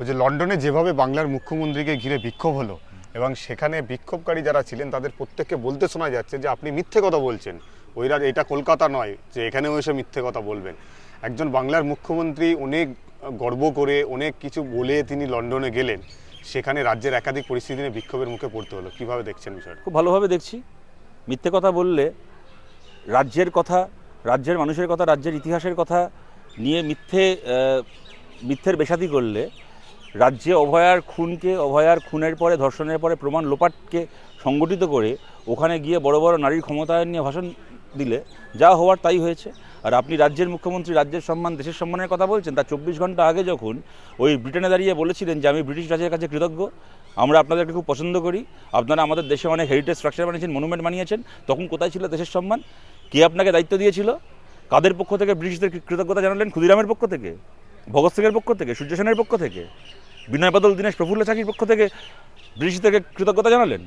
ওই যে লন্ডনে যেভাবে বাংলার মুখ্যমন্ত্রীকে ঘিরে বিক্ষোভ হলো, এবং সেখানে বিক্ষোভকারী যারা ছিলেন, তাদের প্রত্যেককে বলতে শোনা যাচ্ছে যে আপনি মিথ্যে কথা বলছেন। ওইরা এটা কলকাতা নয় যে এখানেও এসে মিথ্যে কথা বলবেন। একজন বাংলার মুখ্যমন্ত্রী অনেক গর্ব করে, অনেক কিছু বলে তিনি লন্ডনে গেলেন। সেখানে রাজ্যের একাধিক পরিস্থিতি নিয়ে বিক্ষোভের মুখে পড়তে হলো। কীভাবে দেখছেন বিষয়টা? খুব ভালোভাবে দেখছি। মিথ্যে কথা বললে রাজ্যের কথা, রাজ্যের মানুষের কথা, রাজ্যের ইতিহাসের কথা নিয়ে মিথ্যে মিথ্যের বেসাদি করলে রাজ্যে অভয়ার খুনকে, অভয়ার খুনের পরে, ধর্ষণের পরে প্রমাণ লোপাটকে সংগঠিত করে ওখানে গিয়ে বড় বড় নারীর ক্ষমতায়ন নিয়ে ভাষণ দিলে যা হওয়ার তাই হয়েছে। আর আপনি রাজ্যের মুখ্যমন্ত্রী, রাজ্যের সম্মান, দেশের সম্মানের কথা বলছেন তার চব্বিশ ঘণ্টা আগে যখন ওই ব্রিটেনে দাঁড়িয়ে বলেছিলেন যে, আমি ব্রিটিশ রাজের কাছে কৃতজ্ঞ, আমরা আপনাদেরকে খুব পছন্দ করি, আপনারা আমাদের দেশে অনেক হেরিটেজ স্ট্রাকচার বানিয়েছেন মনুমেন্ট বানিয়েছেন, তখন কোথায় ছিল দেশের সম্মান? কে আপনাকে দায়িত্ব দিয়েছিল? কাদের পক্ষ থেকে ব্রিটিশদের কৃতজ্ঞতা জানালেন? ক্ষুদিরামের পক্ষ থেকে? ভগৎ সিংয়ের পক্ষ থেকে? সূর্য সেনের পক্ষ থেকে? বিনয় বাদল দীনেশ প্রফুল্ল চাকির পক্ষ থেকে ব্রিটিশদেরকে কৃতজ্ঞতা জানালেন?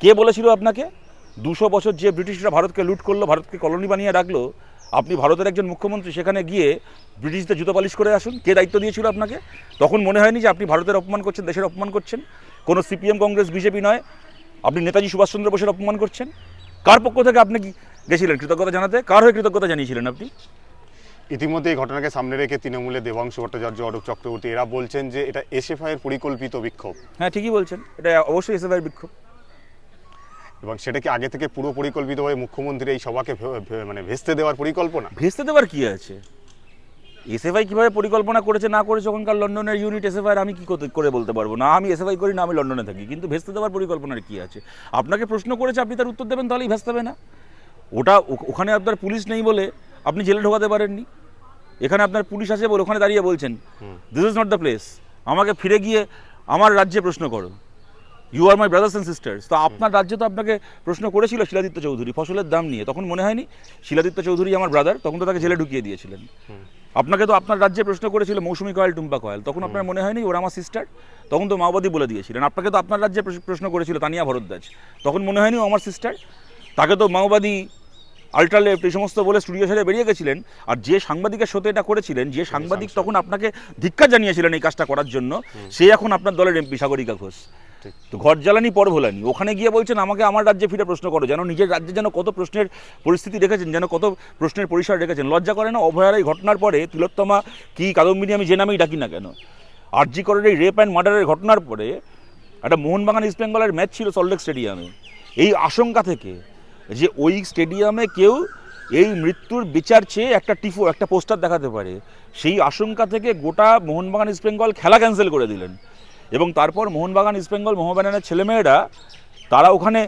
কে বলেছিল আপনাকে? দুশো বছর যে ব্রিটিশরা ভারতকে লুট করল, ভারতকে কলোনি বানিয়ে রাখল, আপনি ভারতের একজন মুখ্যমন্ত্রী, সেখানে গিয়ে ব্রিটিশদের জুতো পালিশ করে আসুন। কে দায়িত্ব দিয়েছিল আপনাকে? তখন মনে হয়নি যে আপনি ভারতের অপমান করছেন, দেশের অপমান করছেন। কোনো সিপিএম কংগ্রেস, বিজেপি নয়। আপনি নেতাজি সুভাষচন্দ্র বোসের অপমান করছেন। কার পক্ষ থেকে আপনি গেছিলেন কৃতজ্ঞতা জানাতে? কার হয়ে কৃতজ্ঞতা জানিয়েছিলেন আপনি? ইতিমধ্যে এই ঘটনাকে সামনে রেখে তৃণমূলের দেবাংশু ভট্টাচার্য অরূপ চক্রবর্তী এরা বলছেন যে এটা এসএফআই এর পরিকল্পিত বিক্ষোভ। হ্যাঁ ঠিকই বলছেন। এটা অবশ্যই এসএফআইয়ের বিক্ষোভ। এবং সেটা কি আগে থেকে পুরো পরিকল্পিতভাবে মুখ্যমন্ত্রী এই সভাকে মানে ভেস্তে দেওয়ার পরিকল্পনা। ভেস্তে দেওয়ার কি আছে? এসএফআই কীভাবে পরিকল্পনা করেছে না করেছে ওখানকার লন্ডনের ইউনিট এসএফআই আমি কি করে বলতে পারব? না আমি এসএফআই করি না আমি লন্ডনে থাকি। কিন্তু ভেস্তে দেওয়ার পরিকল্পনার কি আছে? আপনাকে প্রশ্ন করেছে আপনি তার উত্তর দেবেন তাহলেই ভেস্তে হবে না। ওটা ওখানে আপনার পুলিশ নেই বলে আপনি জেলে ঢোকাতে পারেননি। এখানে আপনার পুলিশ আছে বলে ওখানে দাঁড়িয়ে বলছেন this is not the place আমাকে ফিরে গিয়ে আমার রাজ্যে প্রশ্ন করো। You are my brothers and sisters তো আপনার রাজ্যে তো আপনাকে প্রশ্ন করেছিল শিলাদিত্য চৌধুরী ফসলের দাম নিয়ে। তখন মনে হয়নি শিলাদিত্য চৌধুরী আমার ব্রাদার তখন তো তাকে জেলে ঢুকিয়ে দিয়েছিলেন। আপনাকে তো আপনার রাজ্যে প্রশ্ন করেছিল মৌসুমী কয়েল টুম্পা কয়েল। তখন আপনার মনে হয়নি ওরা আমার সিস্টার তখন তো মাওবাদী বলে দিয়েছিলেন। আপনাকে তো আপনার রাজ্যে প্রশ্ন- করেছিল তানিয়া ভরদ্বাজ। তখন মনে হয়নি ও আমার সিস্টার তাকে তো মাওবাদী আল্ট্রালেফট এই সমস্ত বলে স্টুডিও ছেড়ে বেরিয়ে গেছিলেন। আর যে সাংবাদিকের সাথে এটা করেছিলেন যে সাংবাদিক তখন আপনাকে ধিক্কার জানিয়েছিলেন এই কাজটা করার জন্য সে এখন আপনার দলের এমপি সাগরিকা ঘোষ। তো ঘর জ্বালানি পর ভোলানি ওখানে গিয়ে বলছেন আমাকে আমার রাজ্যে ফিরে প্রশ্ন করো যেন নিজের রাজ্যে যেন কত প্রশ্নের পরিস্থিতি রেখেছেন যেন কত প্রশ্নের পরিসর রেখেছেন। লজ্জা করে না অভয়ার এই ঘটনার পরে তিলোত্তমা কি কাদম্বিনী আমি যে নামেই ডাকি না কেন? আরজি করের এই রেপ অ্যান্ড মার্ডারের ঘটনার পরে একটা মোহনবাগান ইস্ট বেঙ্গলের ম্যাচ ছিল সল্টলেক স্টেডিয়ামে এই আশঙ্কা থেকে যে ওই স্টেডিয়ামে কেউ এই মৃত্যুর বিচার চেয়ে একটা টিফো, একটা পোস্টার দেখাতে পারে। সেই আশঙ্কা থেকে গোটা মোহনবাগান ইস্ট বেঙ্গল খেলা ক্যান্সেল করে দিলেন। এবং তারপর মোহনবাগান ইস্ট বেঙ্গল মোহনবাগানের ছেলেমেয়েরা, তারা ওখানে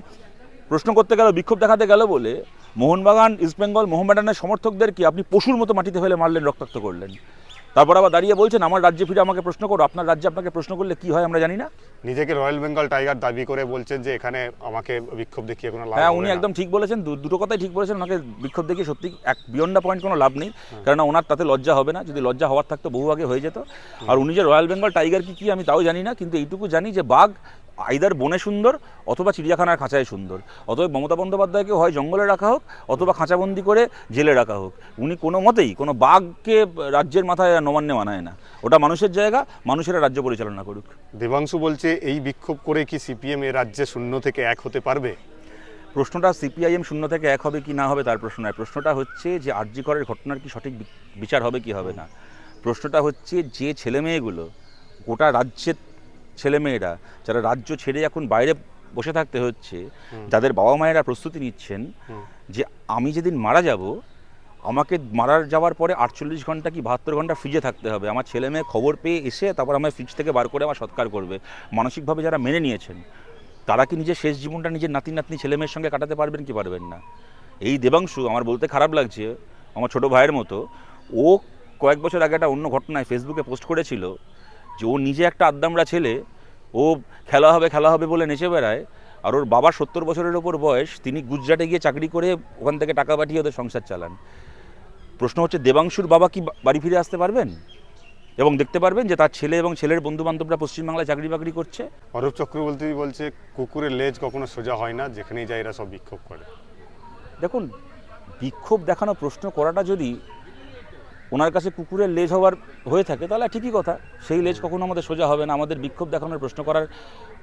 প্রশ্ন করতে গেল, বিক্ষোভ দেখাতে গেল বলে, মোহনবাগান ইস্ট বেঙ্গল মোহনবাগানের সমর্থকদেরকে আপনি পশুর মতো মাটিতে ফেলে মারলেন, রক্তাক্ত করলেন? তারপর আবার দাঁড়িয়ে বলছেন, আমার রাজ্যে ফিরে আমাকে প্রশ্ন করো, আপনার রাজ্যে আপনাকে প্রশ্ন করলে কি হয় আমরা জানি না। নিজেকে রয়্যাল বেঙ্গল টাইগার দাবি করে বলছেন যে এখানে আমাকে বিক্ষোভ দেখিয়ে কোনো লাভ হ্যাঁ উনি একদম ঠিক বলেছেন দু- দুটো কথাই ঠিক বলেছেন ওনাকে বিক্ষোভ দেখিয়ে সত্যি এক বিয়ন্ড পয়েন্ট কোনো লাভ নেই কেননা ওনার তাতে লজ্জা হবে না যদি লজ্জা হওয়ার থাকতো বহু আগে হয়ে যেত। আর উনি যে রয়্যাল বেঙ্গল টাইগার কি কি আমি তাও জানি না কিন্তু এইটুকু জানি যে বাঘ আইদার বনে সুন্দর অথবা চিড়িয়াখানার খাঁচায় সুন্দর। অথবা মমতা বন্দ্যোপাধ্যায়কে হয় জঙ্গলে রাখা হোক অথবা খাঁচাবন্দি করে জেলে রাখা হোক। উনি কোনো মতেই কোনো বাঘকে রাজ্যের মাথায় নবান্নে মানায় না। ওটা মানুষের জায়গা মানুষেরা রাজ্য পরিচালনা করুক। দেবাংশু বলছে এই বিক্ষোভ করে কি সিপিএম এ রাজ্যে শূন্য থেকে এক হতে পারবে? প্রশ্নটা সিপিআইএম শূন্য থেকে এক হবে কি না হবে তার প্রশ্ন নয়। প্রশ্নটা হচ্ছে যে আরজি করের ঘটনার কি সঠিক বিচার হবে কি হবে না? প্রশ্নটা হচ্ছে যে ছেলেমেয়েগুলো গোটা রাজ্যের ছেলেমেয়েরা যারা রাজ্য ছেড়ে এখন বাইরে বসে থাকতে হচ্ছে যাদের বাবা মায়েরা প্রস্তুতি নিচ্ছেন যে আমি যেদিন মারা যাব আমাকে মারার যাওয়ার পরে আটচল্লিশ ঘণ্টা কি বাহাত্তর ঘণ্টা ফ্রিজে থাকতে হবে। আমার ছেলে মেয়ে খবর পেয়ে এসে তারপর আমার ফ্রিজ থেকে বার করে আমার সৎকার করবে। মানসিকভাবে যারা মেনে নিয়েছেন তারা কি নিজের শেষ জীবনটা নিজের নাতি নাতনি ছেলে মেয়ের সঙ্গে কাটাতে পারবেন কি পারবেন না? এই দেবাংশু আমার বলতে খারাপ লাগছে আমার ছোট ভাইয়ের মতো ও কয়েক বছর আগে একটা অন্য ঘটনায় ফেসবুকে পোস্ট করেছিল যে ও নিজে একটা আদ্দামরা ছেলে ও খেলা হবে খেলা হবে বলে নেচে বেড়ায় আর ওর বাবা সত্তর বছরের ওপর বয়স তিনি গুজরাটে গিয়ে চাকরি করে ওখান থেকে টাকা পাঠিয়ে ওদের সংসার চালান। প্রশ্ন হচ্ছে দেবাংশুর বাবা কি বাড়ি ফিরে আসতে পারবেন? এবং দেখতে পারবেন যে তার ছেলে এবং ছেলের বন্ধু বান্ধবরা পশ্চিমবাংলায় চাকরি বাকরি করছে? অরূপ চক্রবর্তী বলছে কুকুরের লেজ কখনো সোজা হয় না যেখানেই যায় এরা সব বিক্ষোভ করে। দেখুন বিক্ষোভ দেখানো প্রশ্ন করাটা যদি ওনার কাছে কুকুরের লেজ হওয়ার হয়ে থাকে, তাহলে ঠিকই কথা। সেই লেজ কখনো আমাদের সোজা হবে না, আমাদের বিক্ষোভ দেখানোর প্রশ্ন করার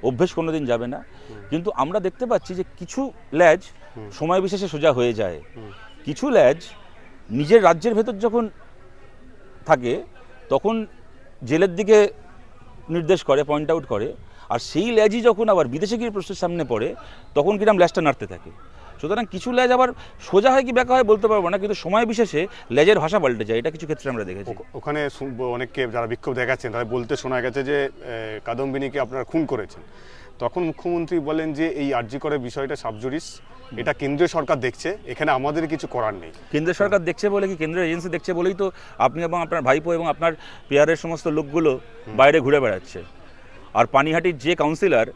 অভ্যেস কোনো দিন যাবে না। কিন্তু আমরা দেখতে পাচ্ছি যে কিছু ল্যাজ সময় বিশেষে সোজা হয়ে যায়। কিছু ল্যাজ নিজের রাজ্যের ভেতর যখন থাকে, তখন জেলের দিকে নির্দেশ করে পয়েন্ট আউট করে। আর সেই ল্যাজই যখন আবার বিদেশে গিয়ে প্রশ্নের সামনে পড়ে, তখন কিরাম ল্যাজটা নাড়তে থাকে। সুতরাং কিছু ল্যাজ আবার সোজা হয় কি ব্যাকা হয় বলতে পারব না কিন্তু সময় বিশেষে লেজের ভাষা পাল্টে যায় এটা কিছু ক্ষেত্রে আমরা দেখেছি। ওখানে অনেককে যারা বিক্ষোভ দেখাচ্ছেন তাদের বলতে শোনা গেছে যে কাদম্বিনীকে আপনারা খুন করেছেন। তখন মুখ্যমন্ত্রী বলেন যে এই আর্জি করে বিষয়টা সাবজুরিস এটা কেন্দ্রীয় সরকার দেখছে এখানে আমাদের কিছু করার নেই। কেন্দ্রীয় সরকার দেখছে বলে কি কেন্দ্রীয় এজেন্সি দেখছে বলেই তো আপনি এবং আপনার ভাইপো এবং আপনার পেয়ারের সমস্ত লোকগুলো বাইরে ঘুরে বেড়াচ্ছে। আর পানিহাটির যে কাউন্সিলর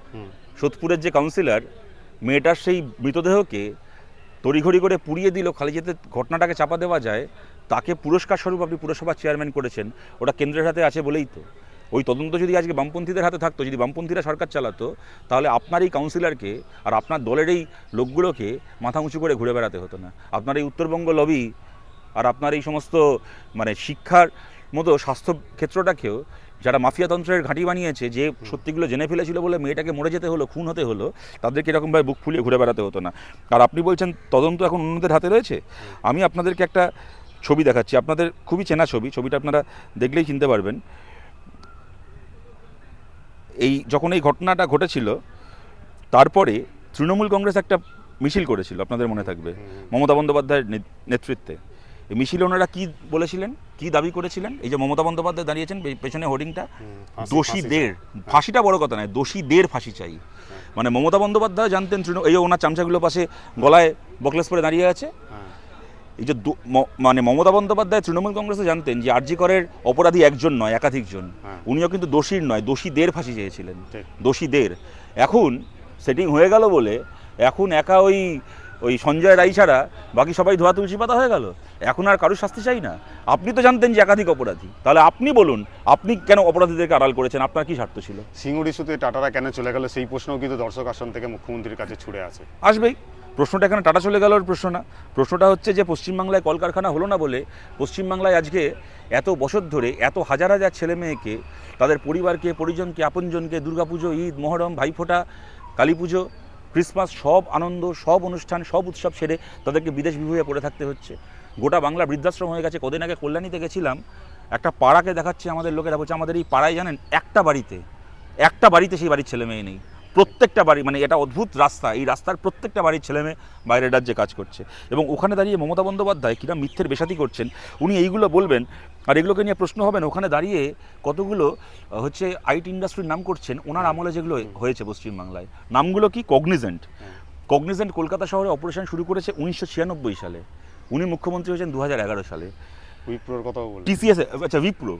সোদপুরের যে কাউন্সিলর মেয়েটার সেই মৃতদেহকে তড়িঘড়ি করে পুড়িয়ে দিল, খালি যেতে ঘটনাটাকে চাপা দেওয়া যায়, তাকে পুরস্কার স্বরূপ আপনি পুরসভার চেয়ারম্যান করেছেন, ওটা কেন্দ্রের হাতে আছে বলেই তো। ওই তদন্ত যদি আজকে বামপন্থীদের হাতে থাকতো, যদি বামপন্থীরা সরকার চালাতো, তাহলে আপনার এই কাউন্সিলরকে আর আপনার দলের এই লোকগুলোকে মাথা উঁচু করে ঘুরে বেড়াতে হতো না। আপনার এই উত্তরবঙ্গ লবি আর আপনার এই সমস্ত মানে শিক্ষার মতো স্বাস্থ্য ক্ষেত্রটাকেও যারা মাফিয়াতন্ত্রের ঘাঁটি বানিয়েছে, যে সত্যিগুলো জেনে ফেলেছিল বলে মেয়েটাকে মরে যেতে হলো, খুন হতে হলো, তাদেরকে এরকমভাবে বুক ফুলিয়ে ঘুরে বেড়াতে হতো না। আর আপনি বলছেন তদন্ত এখন অন্যদের হাতে রয়েছে? আমি আপনাদেরকে একটা ছবি দেখাচ্ছি। আপনাদের খুবই চেনা ছবি, ছবিটা আপনারা দেখলেই চিনতে পারবেন। এই যখন এই ঘটনাটা ঘটেছিল, তারপরে তৃণমূল কংগ্রেস একটা মিছিল করেছিল, আপনাদের মনে থাকবে, মমতা বন্দ্যোপাধ্যায়ের নেতৃত্বে। মিছিলে ওনারা কি বলেছিলেন? কি দাবি করেছিলেন? এই যে মমতা বন্দ্যোপাধ্যায় দাঁড়িয়েছেন পেছনে হোর্ডিংটা দোষীদের ফাঁসিটা বড় কথা নয় দোষীদের ফাঁসি চাই। মানে মমতা বন্দ্যোপাধ্যায় জানতেন তৃণ এই যে ওনার চামচাগুলো পাশে গলায় বকলেস পরে দাঁড়িয়ে আছে। হ্যাঁ, এই যে মানে মমতা বন্দ্যোপাধ্যায় তৃণমূল কংগ্রেসে জানতেন যে আরজি করের অপরাধী একজন নয় একাধিকজন। হ্যাঁ। উনিও কিন্তু দোষীর নয় দোষীদের ফাঁসি চেয়েছিলেন। দোষীদের। এখন সেটিং হয়ে গেল বলে এখন একা ওই ওই সঞ্জয় রায় ছাড়া বাকি সবাই ধোয়া তুলসী পাতা হয়ে গেল? এখন আর কারোর শাস্তি চাই না। আপনি তো জানতেন যে একাধিক অপরাধী। তাহলে আপনি বলুন আপনি কেন অপরাধীদেরকে আড়াল করেছেন? আপনার কি স্বার্থ ছিল? সিঙ্গুর ইস্যুতে টাটারা কেন চলে গেল? সেই প্রশ্নও কিন্তু দর্শক আসন থেকে মুখ্যমন্ত্রীর কাছে ছুড়ে আছে। আসবেই। প্রশ্নটা এখানে টাটা চলে গেল প্রশ্ন না। প্রশ্নটা হচ্ছে যে পশ্চিমবাংলায় কলকারখানা হলো না বলে পশ্চিমবাংলায় আজকে এত বছর ধরে এত হাজার হাজার ছেলে মেয়েকে তাদের পরিবারকে পরিজনকে আপনজনকে দুর্গাপুজো ঈদ মহরম ভাইফোঁটা কালী পুজো ক্রিসমাস সব আনন্দ, সব অনুষ্ঠান, সব উৎসব সেরে তাদেরকে বিদেশ বিভূয়ে পড়ে থাকতে হচ্ছে। গোটা বাংলা বৃদ্ধাশ্রম হয়ে গেছে। কদিন আগে কল্যাণীতে গেছিলাম। একটা পাড়াকে দেখাচ্ছে আমাদের লোকেরা, বলছে, আমাদের এই পাড়ায় জানেন, একটা বাড়িতে একটা বাড়িতে সেই বাড়ির ছেলে মেয়ে নেই। প্রত্যেকটা বাড়ি মানে এটা অদ্ভুত রাস্তা। এই রাস্তার প্রত্যেকটা বাড়ির ছেলে মেয়ে বাইরের রাজ্যে কাজ করছে। এবং ওখানে দাঁড়িয়ে মমতা বন্দ্যোপাধ্যায় কিনা মিথ্যের বেসাতি করছেন, উনি এইগুলো বলবেন আর এগুলোকে নিয়ে প্রশ্ন হবে না ওখানে দাঁড়িয়ে কতগুলো হচ্ছে আইটি ইন্ডাস্ট্রির নাম করছেন ওনার আমলে যেগুলো হয়েছে পশ্চিমবাংলায় নামগুলো কি কগনিজেন্ট কগনিজেন্ট কলকাতা শহরে অপারেশন শুরু করেছে উনিশশো ছিয়ানব্বই সালে উনি মুখ্যমন্ত্রী হয়েছেন দুহাজার এগারো সালে। উইপ্রোর কথাও বললেন টিসিএস আচ্ছা বিপ্রো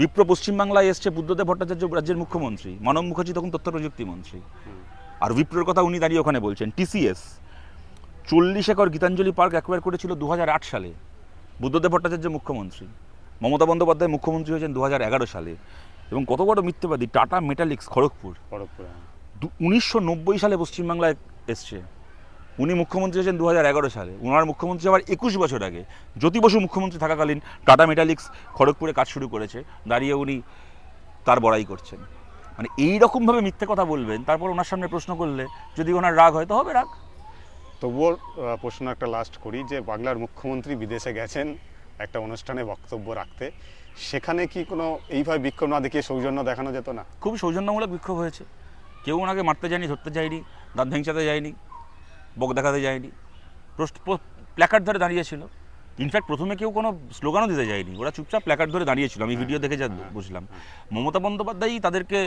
বিপ্রো পশ্চিমবাংলায় এসছে বুদ্ধদেব ভট্টাচার্য রাজ্যের মুখ্যমন্ত্রী মানব মুখার্জি তখন তথ্য প্রযুক্তি মন্ত্রী। আর বিপ্রোর কথা উনি দাঁড়িয়ে ওখানে বলছেন টিসিএস চল্লিশ একর গীতাঞ্জলি পার্ক অ্যাকোয়ার করেছিল দু হাজার আট সালে বুদ্ধদেব ভট্টাচার্য মুখ্যমন্ত্রী। মমতা বন্দ্যোপাধ্যায় মুখ্যমন্ত্রী হয়েছেন দু হাজার এগারো সালে এবং কত বড় মিথ্যেবাদী টাটা মেটালিক্স খড়গপুর। খড়গপুরে উনিশশো নব্বই সালে পশ্চিমবাংলায় এসছে। উনি মুখ্যমন্ত্রী হয়েছেন দু হাজার এগারো সালে। ওনার মুখ্যমন্ত্রী হওয়ার একুশ বছর আগে জ্যোতি বসু মুখ্যমন্ত্রী থাকাকালীন টাটা মেটালিক্স খড়গপুরে কাজ শুরু করেছে দাঁড়িয়ে উনি তার বড়াই করছেন। মানে এই রকমভাবে মিথ্যে কথা বলবেন তারপর ওনার সামনে প্রশ্ন করলে যদি ওনার রাগ হয় তো হবে রাগ। তবুও প্রশ্ন একটা লাস্ট করি যে বাংলার মুখ্যমন্ত্রী বিদেশে গেছেন একটা অনুষ্ঠানে বক্তব্য রাখতে সেখানে কি কোনো এইভাবে বিক্ষোভ না দেখিয়ে সৌজন্য দেখানো যেত না? খুব সৌজন্যমূলক বিক্ষোভ হয়েছে। কেউ ওনাকে মারতে যায়নি ধরতে যায়নি দাঁত ভেঙচাতে যায়নি বক দেখাতে যায়নি। প্ল্যাকার্ড ধরে দাঁড়িয়েছিল। ইনফ্যাক্ট প্রথমে কেউ কোনো স্লোগানও দিতে যায়নি। ওরা চুপচাপ প্ল্যাকার্ড ধরে দাঁড়িয়েছিল। আমি ভিডিও দেখে যা বুঝলাম। মমতা বন্দ্যোপাধ্যায়ই তাদেরকে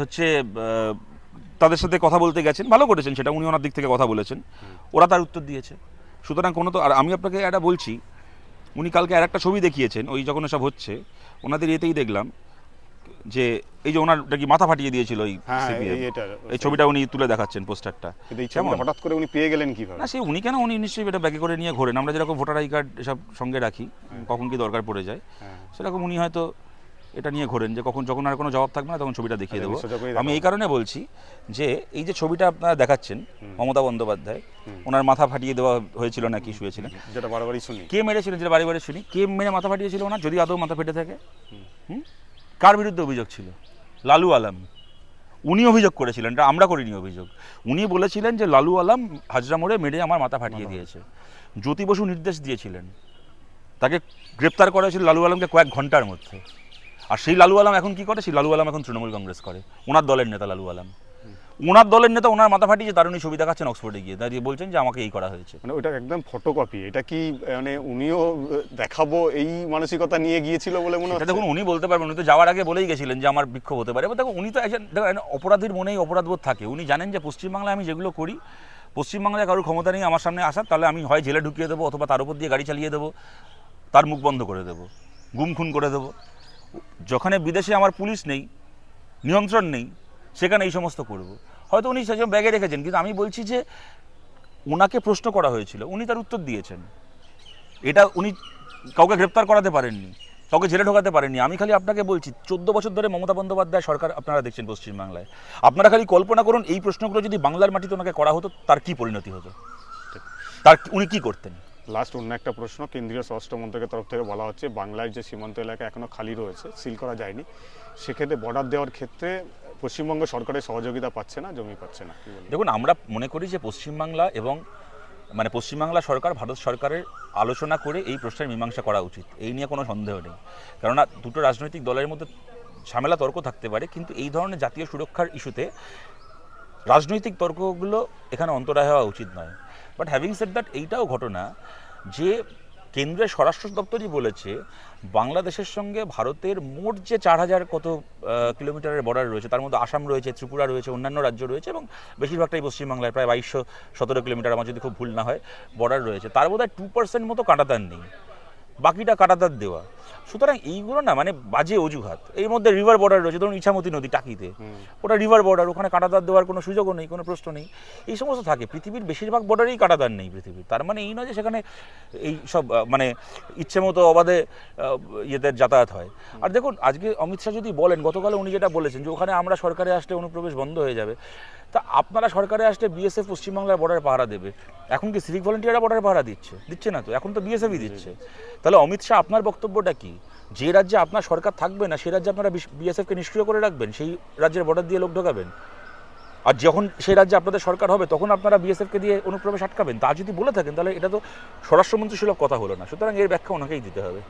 হচ্ছে তাদের সাথে কথা বলতে গেছেন ভালো করেছেন সেটা উনি ওনার দিক থেকে কথা বলেছেন। ওরা তার উত্তর দিয়েছে। সুতরাং কোনো তো আর আমি আপনাকে একটা বলছি উনি কালকে আর একটা ছবি দেখিয়েছেন ওই যখন সব হচ্ছে ওনাদের এতেই দেখলাম যে এই যে ওনার কি মাথা ফাটিয়ে দিয়েছিল ওই হ্যাঁ এই এই ছবিটা উনি তুলে দেখাচ্ছেন পোস্টারটা। হঠাৎ করে উনি পেয়ে গেলেন কি না সে উনি কেন উনি নিশ্চয়ই এটা ব্যাগে করে নিয়ে ঘোরেন। আমরা যেরকম ভোটার আই কার্ড এসব সঙ্গে রাখি কখন কি দরকার পড়ে যায় হ্যাঁ। সেরকম উনি হয়তো এটা নিয়ে ঘোরেন যে কখন যখন আর কোনো জবাব থাকবে না তখন ছবিটা দেখিয়ে আচ্ছা, দেবো। আমি এই কারণে বলছি যে এই যে ছবিটা আপনারা দেখাচ্ছেন মমতা বন্দ্যোপাধ্যায় ওনার মাথা ফাটিয়ে দেওয়া হয়েছিল নাকি শুয়েছিলেন? যেটা বারবারই শুনি। কে মেরেছিলেন যেটা বাড়ি বাড়ি শুনি? কে মেরে মাথা ফাটিয়েছিল ওনার? যদি আদৌ মাথা ফেটে থাকে? কার বিরুদ্ধে অভিযোগ ছিল? লালু আলম। উনি অভিযোগ করেছিলেন এটা আমরা করিনি অভিযোগ। উনি বলেছিলেন যে লালু আলম হাজরা মোড়ে মেরে আমার মাথা ফাটিয়ে দিয়েছে। জ্যোতি বসু নির্দেশ দিয়েছিলেন। তাকে গ্রেপ্তার করা হয়েছিল লালু আলমকে কয়েক ঘণ্টার মধ্যে। আর সেই লালু আলম এখন কি করে? সেই লালু আলম এখন তৃণমূল কংগ্রেস করে। ওনার দলের নেতা লালু আলম। ওনার দলের নেতা ওনার মাথা ফাটিয়েছে তার উনি ছবি দেখাচ্ছেন অক্সফোর্ডে গিয়ে দাঁড়িয়ে বলছেন যে আমাকে এই করা হয়েছে। মানে ওটা একদম ফটোকপি এটা কি মানে উনিও দেখাবো এই মানসিকতা নিয়ে গিয়েছিল বলে মনে হয় দেখুন উনি বলতে পারবেন উনি তো যাওয়ার আগে বলেই গেছিলেন যে আমার বিক্ষোভ হতে পারে। দেখুন উনি তো একজন দেখুন অপরাধীর মনেই অপরাধবোধ থাকে। উনি জানেন যে পশ্চিমবাংলায় আমি যেগুলো করি পশ্চিমবাংলায় কারোর ক্ষমতা নেই আমার সামনে আসার তাহলে আমি হয় জেলে ঢুকিয়ে দেবো অথবা তার উপর দিয়ে গাড়ি চালিয়ে দেবো তার মুখ বন্ধ করে দেবো গুম খুন করে দেবো। যখানে বিদেশে আমার পুলিশ নেই, নিয়ন্ত্রণ নেই, সেখানে এই সমস্ত করব। হয়তো উনি সেসব ব্যাগে রেখেছেন, কিন্তু আমি বলছি যে ওনাকে প্রশ্ন করা হয়েছিল, উনি তার উত্তর দিয়েছেন। এটা উনি কাউকে গ্রেপ্তার করাতে পারেননি, কাউকে জেলে ঢোকাতে পারেননি। আমি খালি আপনাকে বলছি, চোদ্দ বছর ধরে মমতা বন্দ্যোপাধ্যায় সরকার, আপনারা দেখছেন পশ্চিমবাংলায়। আপনারা খালি কল্পনা করুন, এই প্রশ্নগুলো যদি বাংলার মাটিতে ওনাকে করা হতো, তার কি পরিণতি হতো? তার উনি কি করতেন? লাস্ট অন্য একটা প্রশ্ন, কেন্দ্রীয় স্বরাষ্ট্র মন্ত্রকের তরফ থেকে বলা হচ্ছে বাংলার যে সীমান্ত এলাকা এখনও খালি রয়েছে, সিল করা যায়নি। সেক্ষেত্রে বর্ডার দেওয়ার ক্ষেত্রে পশ্চিমবঙ্গ সরকারের সহযোগিতা পাচ্ছে না, জমি পাচ্ছে না দেখুন, আমরা মনে করি যে পশ্চিমবাংলা এবং মানে পশ্চিমবাংলা সরকার, ভারত সরকারের আলোচনা করে এই প্রশ্নের মীমাংসা করা উচিত। এই নিয়ে কোনো সন্দেহ নেই। কেননা দুটো রাজনৈতিক দলের মধ্যে ঝামেলা, তর্ক থাকতে পারে, কিন্তু এই ধরনের জাতীয় সুরক্ষার ইস্যুতে রাজনৈতিক তর্কগুলো এখানে অন্তরায় হওয়া উচিত নয়। বাট হ্যাভিং সেড দ্যাট এইটাও ঘটনা যে কেন্দ্রের স্বরাষ্ট্র দপ্তরই বলেছে, বাংলাদেশের সঙ্গে ভারতের মোট যে চার হাজার কত কিলোমিটারের বর্ডার রয়েছে, তার মধ্যে আসাম রয়েছে, ত্রিপুরা রয়েছে, অন্যান্য রাজ্য রয়েছে এবং বেশিরভাগটাই পশ্চিমবাংলায় প্রায় বাইশশো, সতেরো কিলোমিটার আমার যদি খুব ভুল না হয় বর্ডার রয়েছে। তার বোধ হয় টু পার্সেন্ট মতো কাঁটাতার নেই। বাকিটা কাটাতার দেওয়া। সুতরাং এইগুলো না মানে বাজে অজুহাত। এর মধ্যে রিভার বর্ডার রয়েছে ধরুন ইছামতি নদী টাকিতে। ওটা রিভার বর্ডার ওখানে কাটাতার দেওয়ার কোনো সুযোগও নেই কোনো প্রশ্ন নেই। এই সমস্ত থাকে। পৃথিবীর বেশিরভাগ বর্ডারেই কাটাতার নেই পৃথিবীর। তার মানে এই নয় যে সেখানে এই সব মানে ইচ্ছে মতো অবাধে ইয়েদের যাতায়াত হয়। আর দেখুন আজকে অমিত শাহ যদি বলেন গতকাল উনি যেটা বলেছেন যে ওখানে আমরা সরকারে আসলে অনুপ্রবেশ বন্ধ হয়ে যাবে। তা আপনারা সরকারে আসলে বিএসএফ পশ্চিমবাংলার বর্ডার পাহারা দেবে। এখন কি সিভিক ভলেন্টিয়াররা বর্ডার পাহারা দিচ্ছে? দিচ্ছে না তো? এখন তো বিএসএফই দিচ্ছে। তাহলে অমিত শাহ আপনার বক্তব্যটা কি? যে রাজ্যে আপনার সরকার থাকবে না সেই রাজ্যে আপনারা বিএসএফকে নিষ্ক্রিয় করে রাখবেন? সেই রাজ্যের বর্ডার দিয়ে লোক ঢোকাবেন? আর যখন সেই রাজ্যে আপনাদের সরকার হবে তখন আপনারা বিএসএফকে দিয়ে অনুপ্রবেশ আটকাবেন? তা যদি বলে থাকেন তাহলে এটা তো স্বরাষ্ট্রমন্ত্রী সুলভ কথা হলো না। সুতরাং এর ব্যাখ্যা ওনাকেই দিতে হবে।